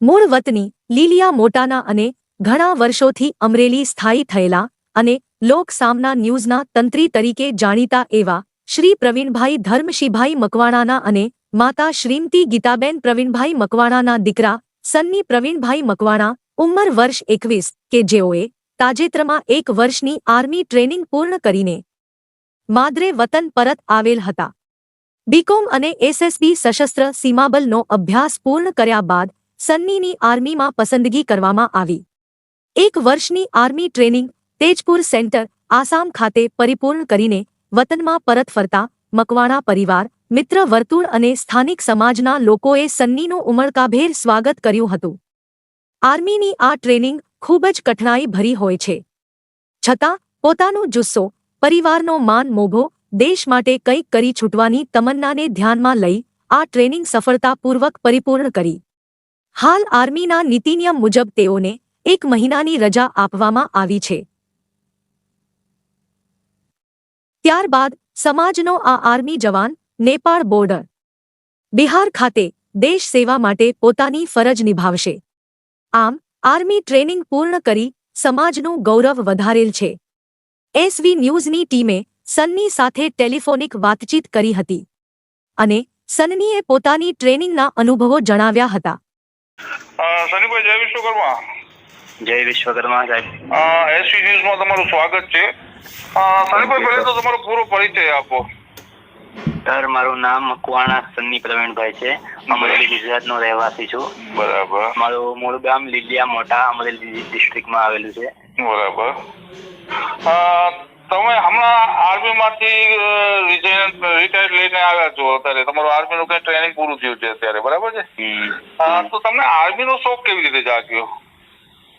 મૂળ વતની લીલિયા મોટાના અને ઘણા વર્ષોથી અમરેલી સ્થાયી થયેલા અને લોક સામના ન્યૂઝના તંત્રી તરીકે જાણીતા એવા શ્રી પ્રવીણભાઈ ધર્મશીભાઈ મકવાણાના અને માતા શ્રીમતી ગીતાબેન પ્રવીણભાઈ મકવાણાના દીકરા સન્ની પ્રવીણભાઈ મકવાણા ઉંમર વર્ષ એકવીસ કે જેઓએ તાજેતરમાં એક વર્ષની આર્મી ટ્રેનિંગ પૂર્ણ કરીને માદરે વતન પરત આવેલ હતા. બીકોમ અને એસએસબી સશસ્ત્ર સીમાબલનો અભ્યાસ પૂર્ણ કર્યા બાદ સન્નીની આર્મીમાં પસંદગી કરવામાં આવી. એક વર્ષની army training Tezpur centre, Assam ખાતે પરિપૂર્ણ કરીને વતનમાં પરત ફરતા મકવાણા પરિવાર, મિત્ર વર્તુળ અને સ્થાનિક સમાજના લોકોએ સન્નીનું ઉમળકાભેર સ્વાગત કર્યું હતું. આર્મીની આ ટ્રેનિંગ ખૂબ જ કઠણાઈ ભરી હોય છે. છતાં, પોતાનો જુસ્સો, પરિવારનો માન મોભો દેશ માટે કંઈક કરી છૂટવાની તમન્નાને ધ્યાનમાં લઈ આ ટ્રેનિંગ સફળતાપૂર્વક પરિપૂર્ણ કરી. હાલ આર્મીના નીતિનિયમ મુજબ તેઓને એક મહિનાની રજા આપવામાં આવી છે. ત્યારબાદ સમાજનો આ આર્મી જવાન નેપાળ બોર્ડર, બિહાર ખાતે દેશ સેવા માટે પોતાની ફરજ નિભાવશે. આમ, આર્મી ટ્રેનિંગ પૂર્ણ કરી સમાજનું ગૌરવ વધારેલ છે. એસવી ન્યૂઝની ટીમે સન્ની સાથે ટેલિફોનિક વાતચીત કરી હતી. અને સન્નીએ પોતાની ટ્રેનિંગના અનુભવો જણાવ્યા હતા. અ, સનીભાઈ જય વિશ્વકર્મા. જય વિશ્વકર્મા સાહેબ. એસવી ન્યૂઝમાં તમારું સ્વાગત છે. અ, સનીભાઈ પહેલા તો તમારો પૂરો પરિચય આપો. સર મારું નામ મકવાણા સન્ની પ્રવીણભાઈ છે. અમરેલી ગુજરાતનો રહેવાસી છું. બરાબર. મારું મૂળ ગામ લીલિયા મોટા અમરેલી ડિસ્ટ્રિક્ટમાં આવેલું છે. બરાબર. તમે આર્મીમાંથી રિઝાઇન રિટાયર લઈને આવ્યા છો અત્યારે. તમારું આર્મી નું કઈ ટ્રેનિંગ પૂરું થયું છે અત્યારે બરાબર છે? તો તમને આર્મીનો શોખ કેવી રીતે જાગ્યો?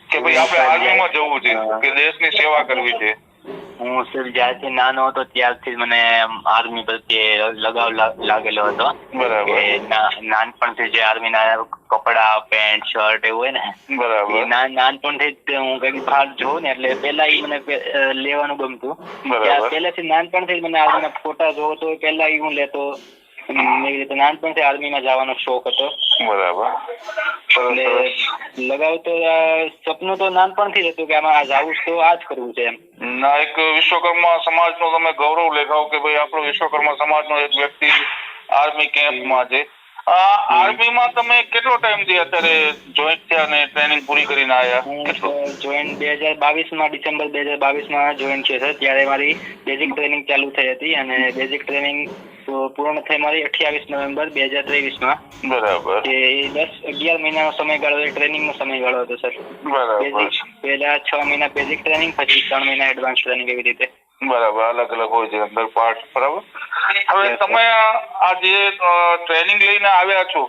કે ભાઈ આપણે આર્મીમાં જવું છે કે દેશની સેવા કરવી છે? હું સર જ્યારથી નાનો હતો ત્યારથી મને આર્મી પ્રત્યે લગાવ લાગેલો હતો. બરાબર. ના- નાનપણથી જે આર્મીના કપડા પેન્ટ શર્ટ એવું હોય ને બરાબર. નાનપણથી જ હું કંઈક બહાર જોઉં ને એટલે પેલા ઈ મને લેવાનું ગમતું. બરાબર. નાનપણથી જ મને આર્મીના ફોટા જોવો તો પેલા ઈ હું લેતો. એવી રીતે નાનપણથી આર્મીમાં જવાનો શોખ હતો. બરાબર. લગાવ તો સપનું તો નાનપણથી જ હતું કે આમાં આ જાવું તો આ જ કરવું છે એમ. ના, એક વિશ્વકર્મા સમાજનો તમે ગૌરવ લેખાવ કે ભાઈ આપણો વિશ્વકર્મા સમાજનો એક વ્યક્તિ આર્મી કેમ્પમાં છે. આર્મીમાં તમે કેટલો ટાઈમથી અત્યારે જોઈન્ટ થયા અને ટ્રેનિંગ પૂરી કરીને આવ્યા જોઈન્ટ બે હજાર બાવીસમાં ડિસેમ્બર બે હજાર બાવીસમાં જોઈન્ટ છે. સર ત્યારે મારી બેઝિક ટ્રેનિંગ ચાલુ થઈ હતી અને બેઝિક ટ્રેનિંગ પૂર્ણ થઈ મારી અઠ્યાવીસ નવેમ્બર બે હજાર ત્રેવીસમાં. બરાબર. એ દસ અગિયાર મહિનાનો સમયગાળો એ ટ્રેનિંગનો સમયગાળો હતો સર. બરાબર. બેઝિક પહેલા છ મહિના બેઝિક ટ્રેનિંગ પછી ત્રણ મહિના એડવાન્સ ટ્રેનિંગ એવી રીતે. બરાબર. અલગ અલગ હોય છે અંદર પાર્ટ બરાબર? હવે તમે આ જે ટ્રેનિંગ લઈને આવ્યા છો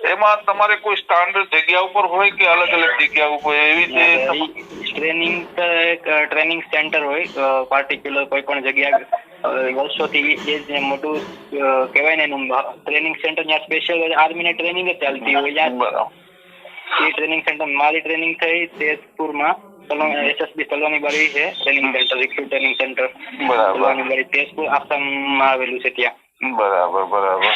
એમાં તમારે કોઈ સ્ટાન્ડર્ડ જગ્યા ઉપર હોય કે અલગ અલગ જગ્યા ઉપર? એવી રીતે ટ્રેનિંગ એક ટ્રેનિંગ સેન્ટર હોય પાર્ટિક્યુલર કોઈ પણ જગ્યા વર્ષોથી એ જ મોટું કહેવાય ને એનું ટ્રેનિંગ સેન્ટર જ્યાં સ્પેશિયલ આર્મીની ટ્રેનિંગ જ ચાલતી હોય ત્યાં એ ટ્રેનિંગ સેન્ટર મારી ટ્રેનિંગ થઈ તેજપુરમાં. એસએસબી સલોની બારી છે training centre recruit training centre બરાબર. સલોની બારી તેજપુર આસામમાં આવેલું છે ત્યાં. બરાબર બરાબર.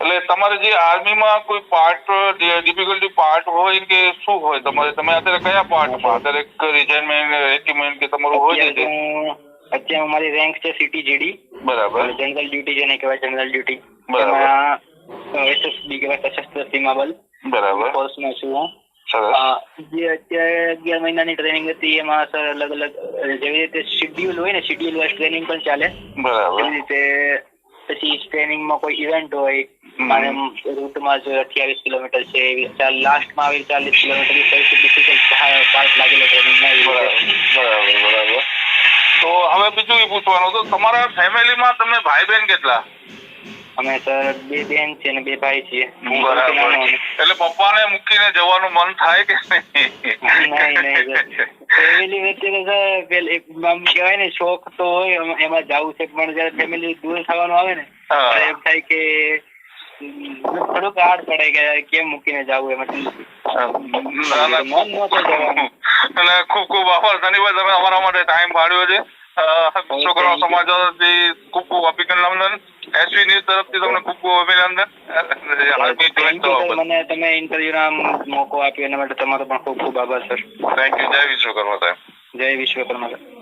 એટલે તમારે જે આર્મીમાં કોઈ પાર્ટ ડિફિકલ્ટી પાર્ટ હોય કે શું હોય તમારે? તમે અત્યારે કયા પાર્ટમાં અત્યારે રિઝાઇનમેન્ટ રેકમેન્ડ કે તમારું હોય છે અત્યારે મારી રેન્ક છે સિટી જીડી બરાબર જનરલ ડ્યુટી જેને કહેવાય જનરલ ડ્યુટી બરાબર. એસએસબી કહેવાય સશસ્ત્ર સીમા બલ. બરાબર. ફોર્સમાં છું હું. જે અત્યારે અગિયાર મહિનાની ટ્રેનિંગ હતી એમાં સર અલગ અલગ જેવી રીતે શિડ્યુલ હોય ને શિડ્યુલ વાઇઝ ટ્રેનિંગ પણ ચાલે. એવી રીતે પછી ટ્રેનિંગમાં કોઈ ઇવેન્ટ હોય. અને રૂટમાં જો અઠ્યાવીસ કિલોમીટર છે લાસ્ટમાં લાસ્ટમાં આવી ચાલીસ કિલોમીટર સૌથી ડિફિકલ્ટ પાર્ટ લાગેલો ટ્રેનિંગમાં બરાબર બરાબર બરાબર. તો હવે બીજું એ પૂછવાનું હતું તમારા ફેમિલીમાં તમે ભાઈ બહેન કેટલા? અમે સર બે બેન છે અને બે ભાઈ છીએ. એટલે પપ્પાને મૂકીને જવાનું મન થાય કે નહીં? નહીં ફેમિલી વચ્ચે તો સર આમ કહેવાય ને શોખ તો હોય એમાં જવું છે પણ જયારે ફેમિલી દૂર થવાનું આવે ને એમ થાય કે થોડુંક હાર્ડ પડે કે કેમ મૂકીને જવું એમાં? ના, ના, મન નહોતું જવાનું. અને ખૂબ ખૂબ આભાર. ધન્યવાદ તમે અમારા માટે ટાઈમ ફાળવ્યો છે. છોકરાઓ સમાજ દ્વારા ખૂબ ખૂબ અભિનંદન એસવી ન્યૂઝ તરફથી તમને ખૂબ ખૂબ અભિનંદન. મને તમે ઇન્ટરવ્યુના મોકો આપ્યો એના માટે તમારો પણ ખૂબ ખૂબ આભાર સર થેન્ક યુ જય વિશ્વકર્મા સાહેબ. જય વિશ્વકર્મા સર